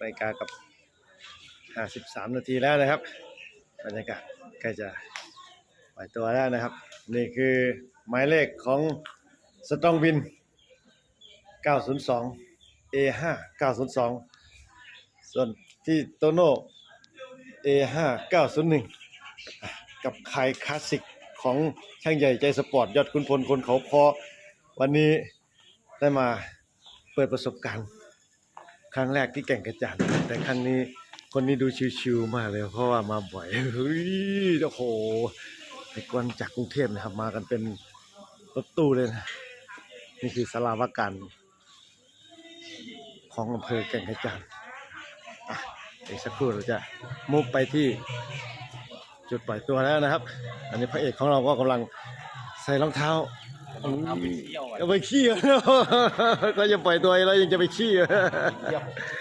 นาฬิกากับ 53 นาทีแล้วนะครับบรรยากาศใกล้จะปล่อยตัวแล้วนะครับ นี่คือหมายเลขของสตองวิน 902 A5 902 ส่วนที่โตโน่ A5 901 กับคายคลาสสิกของช่างใหญ่ใจสปอร์ต ยอดคุณพลคนเขาพอวันนี้ได้มาเปิดประสบการณ์ ครั้งแรกที่แก่งกระจานแต่ครั้งนี้คนนี้ดูชิวๆมากเลยเพราะว่ามาบ่อยเฮ้ยโอ้โหเด็กวนจากกรุงเทพนะครับ มากันเป็นรถตู้เลยนะนี่คือสลาวการของอำเภอแก่งกระจานอีกสักครู่เราจะมุ่งไปที่จุดปล่อยตัวแล้วนะครับ อันนี้พระเอกของเราก็กำลังใส่รองเท้า เอาไปเที่ยวอะ เอาไปขี้ก็จะปล่อยตัวแล้วยังจะไปขี้